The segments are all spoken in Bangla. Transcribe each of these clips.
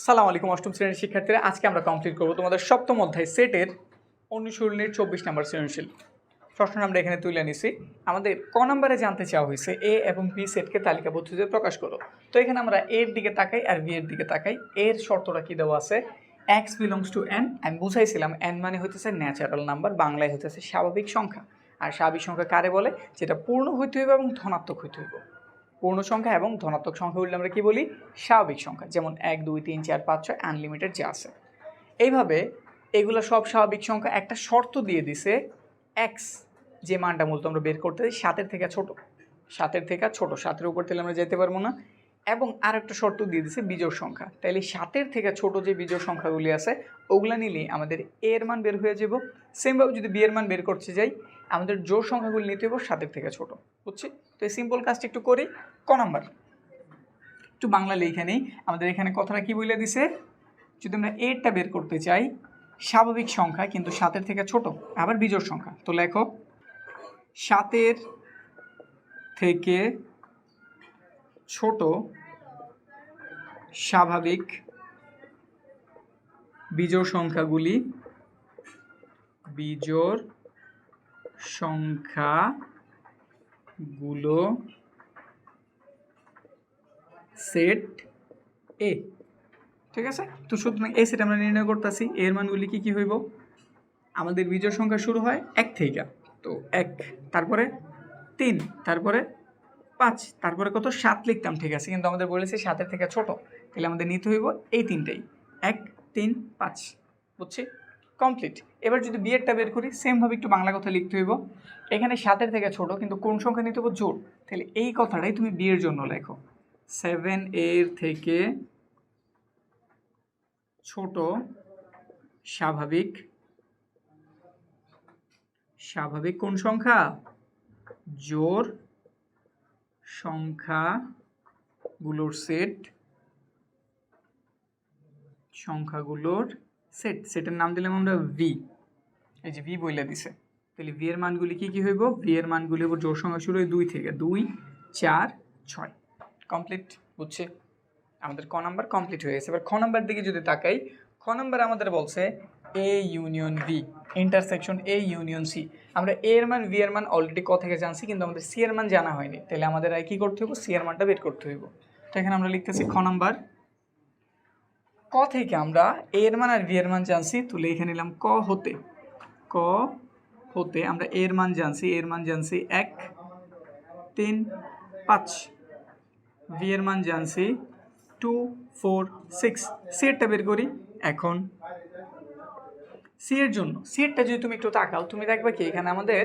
সালাম আলাইকুম, অষ্টম শ্রেণির শিক্ষার্থীরা। আজকে আমরা কমপ্লিট করব তোমাদের সপ্তম অধ্যায় সেটের অনুশীলনীর চব্বিশ নম্বর সৃজনশীল। প্রশ্ন আমরা এখানে তুলে নিছি। আমাদের ক নম্বরে জানতে চাওয়া হয়েছে এ এবং বি সেটকে তালিকাবদ্ধতে প্রকাশ করো। তো এখানে আমরা এর দিকে তাকাই আর বি এর দিকে তাকাই। এর শর্তটা কী দেওয়া আছে? এক্স বিলংস টু এন আমি বুঝাইছিলাম এন মানে হইতেছে ন্যাচারাল নাম্বার বাংলায় হইতেছে স্বাভাবিক সংখ্যা। আর স্বাভাবিক সংখ্যা কারে বলে? যেটা পূর্ণ হইতে হইবে এবং ধনাত্মক হইতে হইব। পূর্ণ সংখ্যা এবং ধনাত্মক সংখ্যা বললে আমরা কি বলি? স্বাভাবিক সংখ্যা। যেমন এক, দুই, তিন, চার, পাঁচ, ছয় আনলিমিটেড যে আছে। এইভাবে এগুলো সব স্বাভাবিক সংখ্যা একটা শর্ত দিয়ে দিছে এক্স যে মানটা মূলত আমরা বের করতে চাই, সাতের থেকে ছোট। সাতের থেকে ছোট, সাতের উপর তাহলে আমরা যেতে পারব না। এবং আর একটা শর্ত দিয়ে দিছে বিজোড় সংখ্যা। তাইলে সাতের থেকে ছোট যে বিজোড় সংখ্যাগুলি আছে, ওগুলা নিলে আমাদের এ এর মান বের হয়ে যাব। সেমভাবে যদি বি এর মান বের করতে যাই, আমাদের জোর সংখ্যাগুলি নিতে হবে সাতের থেকে ছোট। বুঝছি? তো এই সিম্পল কাজটা একটু করি। ক নাম্বার? একটু বাংলা লিখে নেই। আমাদের এখানে কথাটা কি বলে দিছে? যদি আমরা এরটা বের করতে চাই, স্বাভাবিক সংখ্যা কিন্তু সাতের থেকে ছোট, আবার বিজোড় সংখ্যা। তো লেখো, সাতের থেকে ছোট, স্বাভাবিক বিজোড় সংখ্যাগুলি, বিজোড় সংখ্যাগুলো সেট এ ঠিক আছে? তো সুতরাং এই সেট আমরা নির্ণয় করতেছি। এর মানগুলি কি কি হইব? আমাদের বিজোড় সংখ্যা শুরু হয় এক থেকে। তো এক, তারপরে তিন, তারপরে পাঁচ, তারপরে কত? সাত লিখতাম, ঠিক আছে? কিন্তু আমাদের বলেছে সাতের থেকে ছোট। তাহলে আমাদের নিতে হইব এই তিনটেই। এক, তিন, পাঁচ। বুঝছি? কমপ্লিট। এবার যদি বিয়েরটা বের করি সেমভাবে একটু বাংলা কথা লিখতে হইব। এখানে সাতের থেকে ছোট, কিন্তু কোন সংখ্যা নিতে হইব? জোর তাহলে এই কথাটাই তুমি বিয়ের জন্য লেখো। সেভেন এর থেকে ছোট স্বাভাবিক স্বাভাবিক কোন সংখ্যা? জোর সংখ্যাগুলোর সেট সংখ্যাগুলোর সেট সেটের নাম দিলাম আমরা ভি এই যে ভি বইলে দিছে। তাহলে ভি এর মানগুলি কি কি হইব? ভি এর মানগুলি জোর সংখ্যা শুরু হয় দুই থেকে, দুই, চার, ছয়। কমপ্লিট বুঝছে? আমাদের ক নাম্বার কমপ্লিট হয়ে গেছে। এবার খ নাম্বার দিকে যদি তাকাই, খ নাম্বার আমাদের বলছে A union B intersection A union C আমরা এ এর মান ভি এর মান অলরেডি ক থেকে জানছি, কিন্তু আমাদের সি এর মান জানা হয়নি। তাহলে আমাদের আর কি করতে হইব? সি এর মানটা বের করতে হইব। তো এখানে আমরা লিখতেছি খ নাম্বার ক থেকে আমরা এ এর মান আর ভি এর মান জানছি, তুলে এখানে নিলাম ক হতে। ক হতে আমরা এর মান জানছি এর মান জানছি এক, তিন, পাঁচ। ভি এর মান জানছি। টু, ফোর, সিক্স সি এরটা বের করি। এখন সি এর জন্য সি এরটা যদি তুমি একটু তাকাও, তুমি দেখবে কি, এখানে আমাদের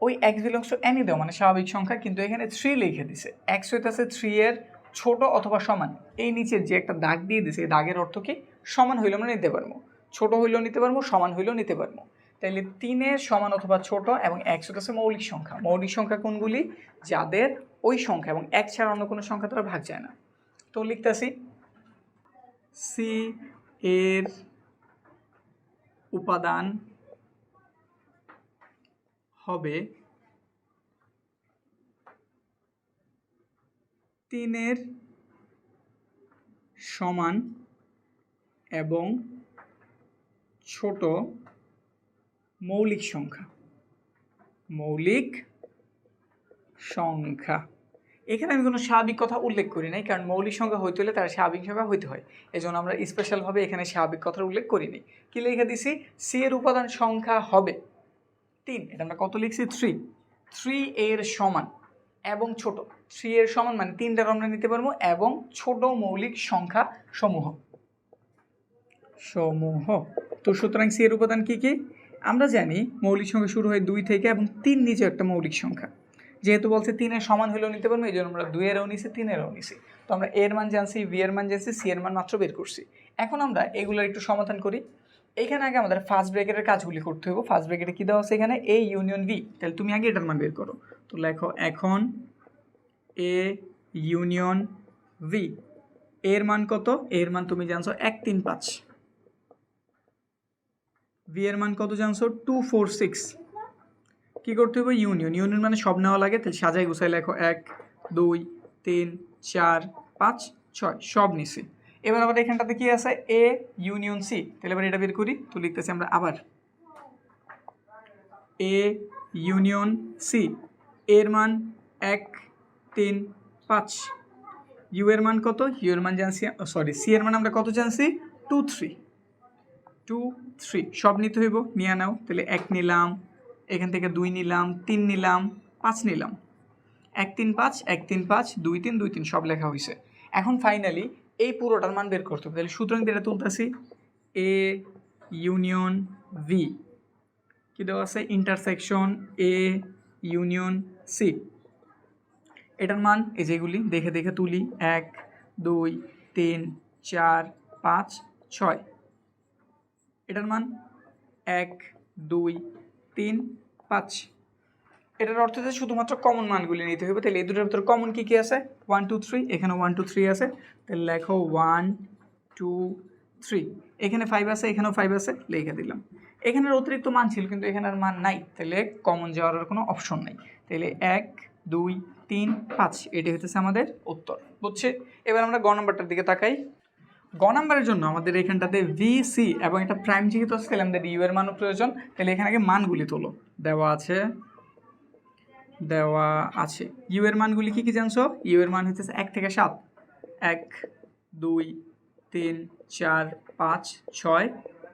ওই এক্স বিলংস টু এনি দেওয়া মানে স্বাভাবিক সংখ্যা, কিন্তু এখানে থ্রি লিখে দিছে। এক্স হইতেছে থ্রি এর ছোট অথবা সমান। এই নিচের যে একটা দাগ দিয়ে দিছে, এই দাগের অর্থ কি? সমান হইলেও আমরা নিতে পারব। ছোট হইলেও নিতে পারব, সমান হইলেও নিতে পারব। তাইলে তিনের সমান অথবা ছোট এবং একশো হচ্ছে মৌলিক সংখ্যা। মৌলিক সংখ্যা কোনগুলি? যাদের ওই সংখ্যা এবং এক ছাড়া অন্য কোনো সংখ্যা তারা ভাগ যায় না। তো লিখতেছি সি এর উপাদান হবে তিনের সমান এবং ছোট মৌলিক সংখ্যা মৌলিক সংখ্যা। এখানে আমি কোনো স্বাভাবিক কথা উল্লেখ করি নাই, কারণ মৌলিক সংখ্যা হইতে হলে তার স্বাভাবিক সংখ্যা হইতে হয়। এই জন্য আমরা স্পেশালভাবে এখানে স্বাভাবিক কথার উল্লেখ করিনি কি লিখে দিছি? সি এর উপাদান সংখ্যা হবে তিন, এটা আমরা কত লিখছি? থ্রি থ্রি এর সমান এবং ছোট। থ্রি এর সমান মানে তিনটার আমরা নিতে পারব এবং ছোট মৌলিক সংখ্যা সমূহ। সমূহ। তো সুতরাং সি এর উপাদান কি কি? আমরা জানি মৌলিক সংখ্যা শুরু হয় দুই থেকে এবং তিন নিচে একটা মৌলিক সংখ্যা। যেহেতু বলছে তিনের সমান হলেও নিতে পারব এই জন্য আমরা দুইয়েরও নিছি, তিনেরও নিছি। তো আমরা এর মান জানছি ভি এর মান জানছি, সি এর মান মাত্র বের করছি। এখন আমরা এগুলোর একটু সমাধান করি। এখানে আগে আমাদের ফার্স্ট ব্রেকেটের কাজগুলি করতে হবে ফার্স্ট ব্রেকেটে কী দেওয়া আছে এখানে? এ ইউনিয়ন ভি তাহলে তুমি আগে এটার মান বের করো। তো লেখো, এখন এ ইউনিয়ন ভি এর মান কত? এর মান তুমি জানছো এক তিন পাঁচ। ভি এর মান কত জানছো? টু ফোর সিক্স কী করতে হবে? ইউনিয়ন ইউনিয়ন মানে সব নেওয়া লাগে, তাহলে সাজাই গুছাই লেখো। এক, দুই, তিন, চার, পাঁচ, ছয়, সব নিছি। এবার আবার এখানটাতে কি আছে? এ ইউনিয়ন সি তাহলে এবার এটা বের করি, তো লিখতেছি আমরা আবার। এ ইউনিয়ন সি এর মান এক, তিন, পাঁচ। ইউ এর মান কত? ইউ এর মান জানছি সরি সি এর মান আমরা কত জানছি? টু থ্রি টু থ্রি সব নিতে হইব, নিয়ে নাও। তাহলে এক নিলাম। এখান থেকে দুই নিলাম, তিন নিলাম, পাঁচ নিলাম। এক তিন পাঁচ, এক তিন পাঁচ, দুই তিন দুই তিন, সব লেখা হয়েছে এখন ফাইনালি এই পুরোটার মান বের করতে হবে। তাহলে সুতরাং এটা তুলতেছি এ ইউনিয়ন ভি কি দেওয়া আছে? ইন্টারসেকশন এ ইউনিয়ন সি এটার মান এই যেগুলি দেখে দেখে তুলি। এক, দুই, তিন, চার, পাঁচ, ছয়। এটার মান এক, দুই তিন, পাঁচ। এটার অর্থ হচ্ছে শুধুমাত্র কমন মানগুলি নিতে হবে তাহলে এই দুটোর ভিতরে কমন কী কী আছে? ওয়ান টু থ্রি এখানে ওয়ান টু থ্রি আছে। তাহলে লেখো ওয়ান টু থ্রি এখানে ফাইভ আছে, এখানেও ফাইভ আছে। লিখে দিলাম। এখানের অতিরিক্ত মান ছিল, কিন্তু এখানে আর মান নাই। তাহলে কমন যাওয়ার কোনো অপশন নাই। তাহলে এক, দুই, তিন, পাঁচ। এটি হতেছে আমাদের উত্তর। বুঝছে? এবার আমরা গ নাম্বারটার দিকে তাকাই। গ নাম্বারের জন্য আমাদের এখানটাতে ভি সি এবং এটা প্রাইম যেহেতু আছে আমাদের ইউ এর মানও প্রয়োজন। তাহলে এখানে আগে মানগুলি তোলো। দেওয়া আছে। দেওয়া আছে। ইউ এর মানগুলি কি কি জানছো? ইউ এর মান হচ্ছে এক থেকে সাত। এক, দুই, তিন, চার, পাঁচ, ছয়,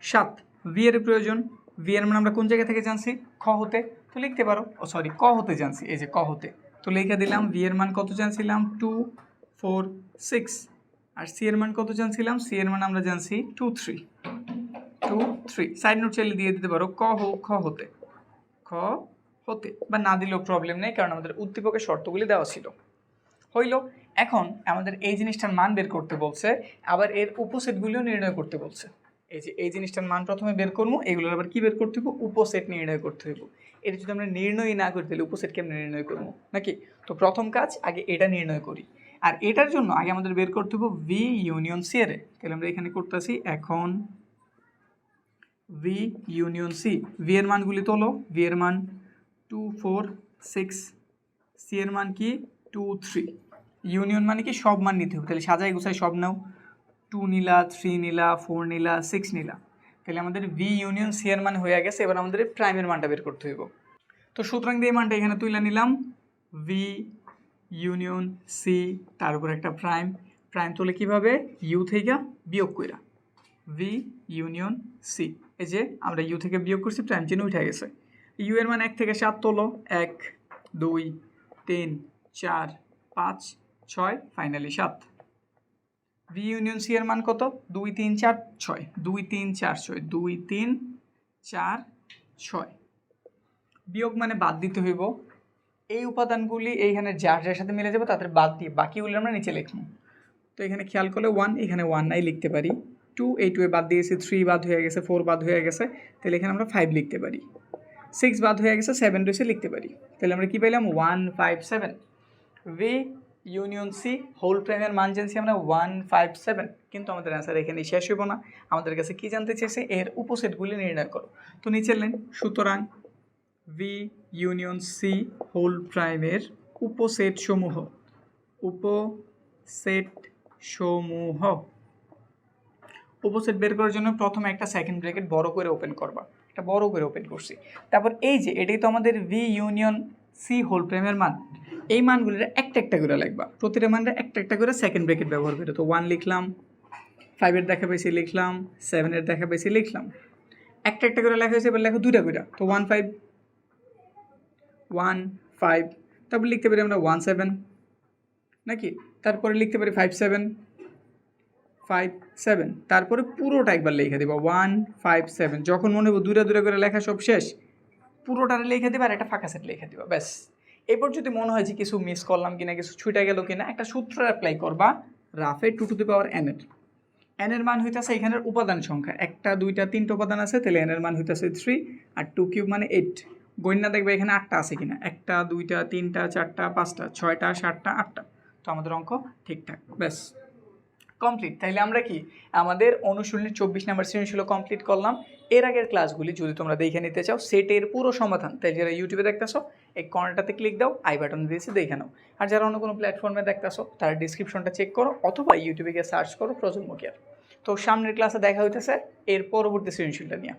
সাত। ভি এর প্রয়োজন। ভি এর মান আমরা কোন জায়গা থেকে জানছি? খ হতে। তো লিখতে পারো। ও সরি ক হতে জানছি। এই যে ক হতে। তো লিখে দিলাম ভি এর মান কত জানছিলাম? টু ফোর সিক্স আর সি এর মান কত জানছিলাম? সি এর মান আমরা জানছি two three two three side note চাইলে দিয়ে দিতে পারো, ক হো, খ হতে। খ হতে। বা না দিলেও প্রবলেম নেই, কারণ আমাদের উদ্দীপকের শর্তগুলি দেওয়া ছিল। হইল, এখন আমাদের এই জিনিসটার মান বের করতে বলছে, আবার এর উপসেটগুলিও নির্ণয় করতে বলছে। এই যে, এই জিনিসটার মান প্রথমে বের করব, এগুলোর আবার কী বের করতে হইব? উপসেট নির্ণয় করতে হইব। এটা যদি আমরা নির্ণয় না করি, তাহলে উপসেট কেমন নির্ণয় করব। নাকি? তো প্রথম কাজ, আগে এটা নির্ণয় করি। আর এটার জন্য আগে আমাদের বের করতে হইব ভি ইউনিয়ন সি এর। তাহলে আমরা এখানে করতেছি এখন ভি ইউনিয়ন সি ভি এর মানগুলি তোলো। ভি এর মান টু ফোর সিক্স সি এর মান কি? টু থ্রি ইউনিয়ন মানে কি? সব মান নিতে হবে। তাহলে সাজাই গুছাই সব নাও। টু নিলা থ্রি নিলা ফোর নিলা সিক্স নিলা। তাহলে আমাদের ভি ইউনিয়ন সি এর মান হয়ে গেছে। এবার আমাদের প্রাইমের মানটা বের করতে হইব। তো সুতরাং দিয়ে মানটা এখানে তুলে নিলাম। ভি ইউনিয়ন সি তার উপর একটা প্রাইম প্রাইম তুলে কীভাবে? ইউ থেকে বিয়োগ কইরা। ভি ইউনিয়ন সি এই যে আমরা ইউ থেকে বিয়োগ করছি প্রাইম চিহ্ন উঠে গেছে। ইউ এর মান এক থেকে সাত তোলো। এক, দুই, তিন, চার, পাঁচ, ছয় ফাইনালি সাত। ভি ইউনিয়ন সি এর মান কত? দুই, তিন, চার, ছয়। দুই, তিন, চার, ছয়। দুই, তিন, চার, ছয়। বিয়োগ মানে বাদ দিতে হইব। এই উপাদানগুলি এইখানে যার যার সাথে মিলে যাবে তাদের বাদ দিয়ে বাকিগুলি আমরা নিচে লিখব। তো এখানে খেয়াল করলে ওয়ান এখানে ওয়ান নাই লিখতে পারি। টু এই টু এ বাদ দিয়েছি থ্রি বাদ হয়ে গেছে ফোর বাদ হয়ে গেছে, তাহলে এখানে আমরা ফাইভ লিখতে পারি। সিক্স বাদ হয়ে গেছে সেভেন রয়েছে, লিখতে পারি। তাহলে আমরা কী পেলাম one five seven B union C whole প্রাইমের মান আমরা ওয়ান ফাইভ সেভেন কিন্তু আমাদের অ্যান্সার এখানে শেষ হইব না। আমাদের কাছে কী জানতে চেয়েছে? এর উপসেটগুলি নির্ণয় করো। তো নিচে লেন সুতরাং ভি ইউনিয়ন সি হোল প্রাইমের উপসেট সমূহ উপসেট সমূহ উপসেট বের করার জন্য প্রথমে একটা সেকেন্ড ব্র্যাকেট বড় করে ওপেন করবা। এটা বড় করে ওপেন করছি। তারপর এই যে, এটাই তো আমাদের ভি ইউনিয়ন সি হোল প্রাইমের মান। এই মানগুলির একটা একটা করে লিখবা। প্রতিটা মানের একটা একটা করে সেকেন্ড ব্র্যাকেট ব্যবহার করে। তো ওয়ান লিখলাম ফাইভের দেখা বেশি লিখলাম সেভেনের দেখা বেশি লিখলাম। একটা একটা করে লেখা হয়েছে, এবার লেখো দুইটা করে। তো ওয়ান ফাইভ ওয়ান ফাইভ তারপর লিখতে পারি আমরা ওয়ান সেভেন নাকি? তারপরে লিখতে পারি ফাইভ সেভেন ফাইভ সেভেন তারপরে পুরোটা একবার লিখে দেবো ওয়ান ফাইভ সেভেন যখন মনে হব দূরে দূরে করে লেখা সব শেষ পুরোটা লিখে দেবে আর একটা ফাঁকা সেট লিখে দেবো, ব্যাস। এরপর যদি মনে হয় যে কিছু মিস করলাম কিনা, কিছু ছুটে গেল কিনা, একটা সূত্র অ্যাপ্লাই করবা রাফে two to the power N এর। এন এর মান হইতেছে এখানের উপাদান সংখ্যা, একটা, দুইটা, তিনটা উপাদান আছে, তাহলে এন এর মান হইতেছে থ্রি আর টু কিউব মানে এইট গণ্যা দেখবে এখানে আটটা আছে কিনা? একটা, দুইটা, তিনটা, চারটা, পাঁচটা, ছয়টা, সাতটা, আটটা। তো আমাদের অঙ্ক ঠিকঠাক ব্যাস। কমপ্লিট। তাইলে আমরা কি? আমাদের অনুশীলনের চব্বিশ নাম্বার সৃজনশীল কমপ্লিট করলাম। এর আগের ক্লাসগুলি যদি তোমরা দেখে নিতে চাও, সেটের পুরো সমাধান। তাই যারা ইউটিউবে দেখতেছো, এই কর্নারটাতে ক্লিক দাও, আই বাটন দিয়েছি দেখে নাও। আর যারা অন্য কোনো প্ল্যাটফর্মে দেখতেছো, তারা ডিসক্রিপশনটা চেক করো, অথবা ইউটিউবে গিয়ে সার্চ করো প্রজন্ম কেয়ার তো সামনের ক্লাসে দেখা হইতেছে, এর পরবর্তী সৃজনশীলটা নিয়ে।